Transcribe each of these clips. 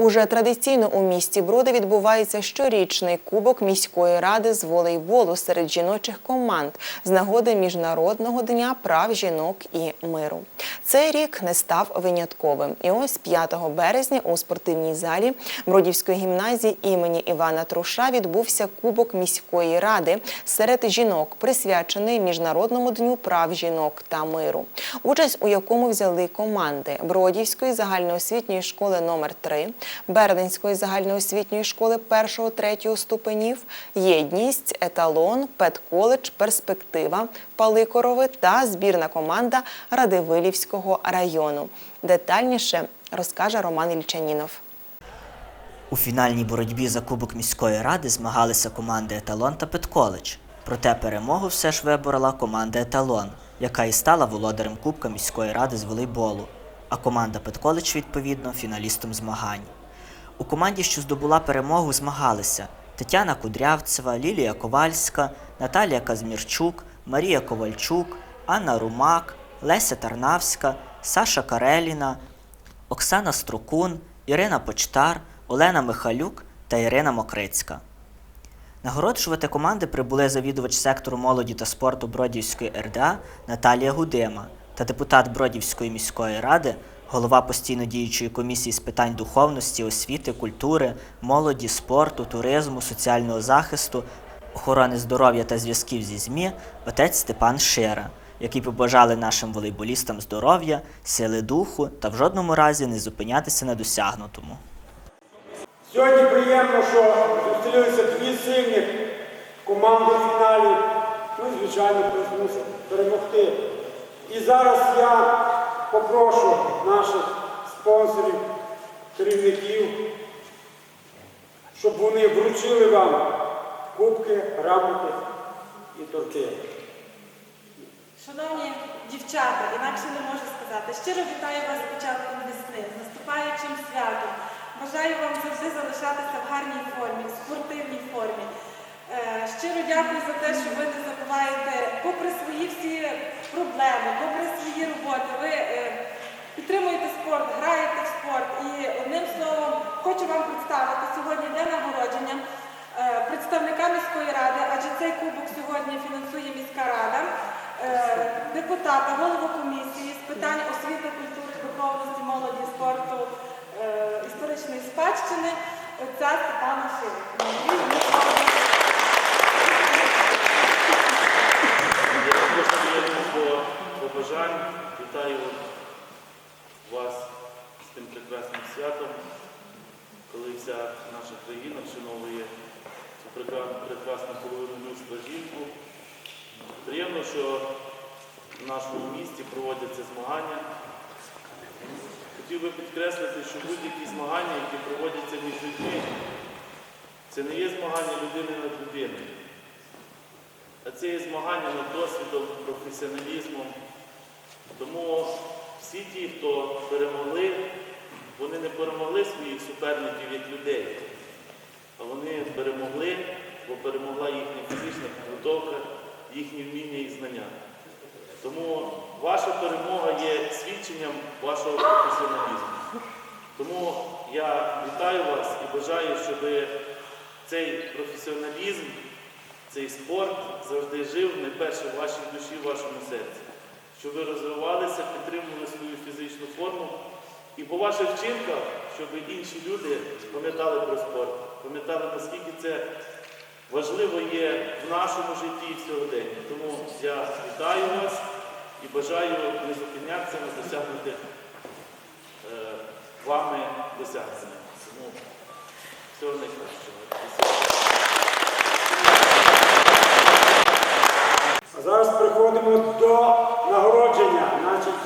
Уже традиційно у місті Броди відбувається щорічний кубок міської ради з волейболу серед жіночих команд з нагоди Міжнародного дня прав жінок і миру. Цей рік не став винятковим. І ось 5 березня у спортивній залі Бродівської гімназії імені Івана Труша відбувся кубок міської ради серед жінок, присвячений Міжнародному дню прав жінок та миру, участь у якому взяли команди Бродівської загальноосвітньої школи номер 3 Бердинської загальноосвітньої школи 1-3 ступенів, Єдність, Еталон, Педколедж, Перспектива, Паликорови та збірна команда Радивилівського району. Детальніше розкаже Роман Ільчанінов. У фінальній боротьбі за Кубок міської ради змагалися команди Еталон та Петколедж. Проте перемогу все ж виборола команда Еталон, яка і стала володарем Кубка міської ради з волейболу, а команда Петколедж, відповідно, фіналістом змагань. У команді, що здобула перемогу, змагалися Тетяна Кудрявцева, Лілія Ковальська, Наталія Казмірчук, Марія Ковальчук, Анна Румак, Леся Тарнавська, Саша Кареліна, Оксана Строкун, Ірина Почтар, Олена Михалюк та Ірина Мокрицька. Нагороджувати команди прибули завідувач сектору молоді та спорту Бродівської РДА Наталія Гудима та депутат Бродівської міської ради, голова постійно діючої комісії з питань духовності, освіти, культури, молоді, спорту, туризму, соціального захисту, охорони здоров'я та зв'язків зі ЗМІ отець Степан Шира, які побажали нашим волейболістам здоров'я, сили духу та в жодному разі не зупинятися на досягнутому. Сьогодні приємно, що зустрілися дві сильні команди в фіналі. Ну звичайно, мусить перемогти. І зараз я попрошу наших спонсорів, керівників, щоб вони вручили вам кубки, грамоти і торти. Шановні дівчата, інакше не можу сказати. Щиро вітаю вас з початком весни, з наступаючим святом. Бажаю вам завжди залишатися в гарній формі, в спортивній формі. Е, Щиро дякую за те, що ви не забуваєте, попри свої всі проблеми, попри свої роботи, ви е, підтримуєте спорт, граєте в спорт. І одним словом, хочу вам представити сьогодні для нагородження е, представника міської ради, адже цей кубок сьогодні фінансує міська рада, депутата, голову комісії з питань освіти, культури, духовності, молоді, спорту, історичної спадщини отця Степана Шилика. Я також приєднуюсь до побажань. Вітаю вас з тим прекрасним святом, коли вся наша країна вшановує цю прекрасну половину людства жінку. Приємно, що в нашому місті проводяться змагання. Хотів би підкреслити, що будь-які змагання, які проводяться між людьми, це не є змагання людини над людиною. А це є змагання над досвідом, професіоналізмом. Тому всі ті, хто перемогли, вони не перемогли своїх суперників як людей, а вони перемогли, бо перемогла їхня фізична підготовка, їхні вміння і знання. Тому ваша перемога є свідченням вашого професіоналізму. Тому я вітаю вас і бажаю, щоб цей професіоналізм цей спорт завжди жив найперше в вашій душі, в вашому серці. Щоб ви розвивалися, підтримували свою фізичну форму. І по ваших вчинках, щоб інші люди пам'ятали про спорт, пам'ятали, наскільки це важливо є в нашому житті і в сьогоденні. Тому я вітаю вас і бажаю не зупинятися, не досягнути е, вами досягнення. Тому всього найкращого. А зараз переходимо до нагородження. Значить,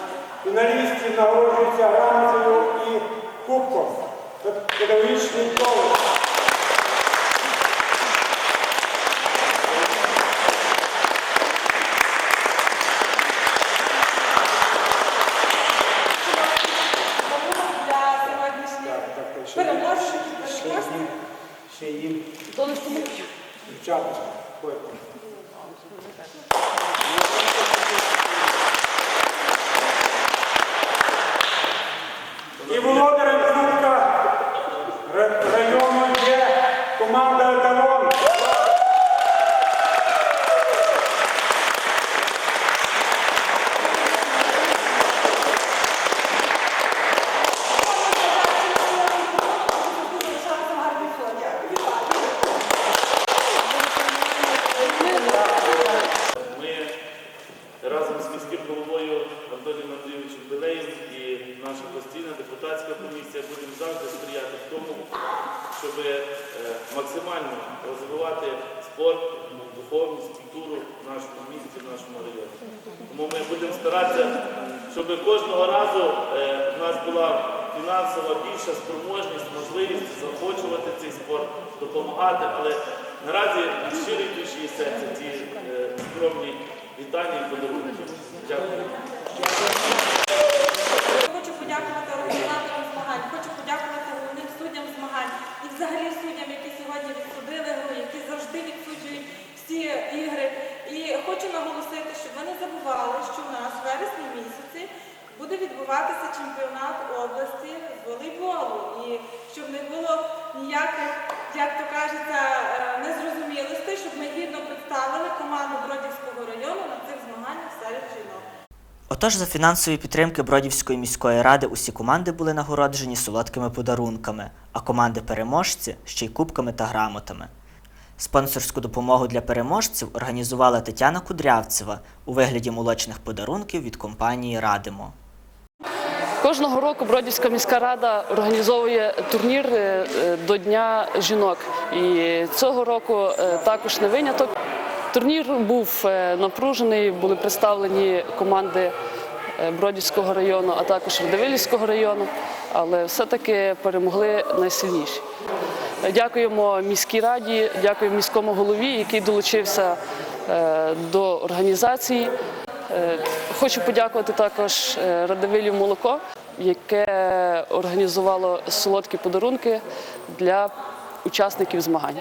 фіналістів нагороджуються грамотою і кубком. Це педагогічний коледж. Переможців, переможців. ще їм. Дівчата, ходьте. Фізкультуру в нашому місті, в нашому районі. Тому ми будемо старатися, щоб кожного разу е, в нас була фінансова більша спроможність, можливість заохочувати цей спорт, допомагати. Але наразі щирої душі і серця ці е, скромні вітання і подарунки. Дякую. Хочу подякувати організаторам змагань, хочу подякувати головним суддям змагань і взагалі суддям, які сьогодні відсудили завжди відсуджують всі ігри. І хочу наголосити, щоб ви не забували, що в нас в вересні місяці буде відбуватися чемпіонат області з волейболу. І щоб не було ніяких, як то кажеться, е, незрозумілостей, щоб ми гідно представили команду Бродівського району на цих змаганнях серед жінок. Отож, за фінансової підтримки Бродівської міської ради усі команди були нагороджені солодкими подарунками, а команди-переможці ще й кубками та грамотами. Спонсорську допомогу для переможців організувала Тетяна Кудрявцева у вигляді молочних подарунків від компанії Радимо. Кожного року Бродівська міська рада організовує турнір е, до Дня жінок. І цього року е, також не виняток. Турнір був е, напружений, були представлені команди Бродівського району, а також Радивилівського району, але все-таки перемогли найсильніші. Дякуємо міській раді, дякуємо міському голові, який долучився е, до організації. Е, Хочу подякувати також е, молоко, яке організувало солодкі подарунки для учасників змагань.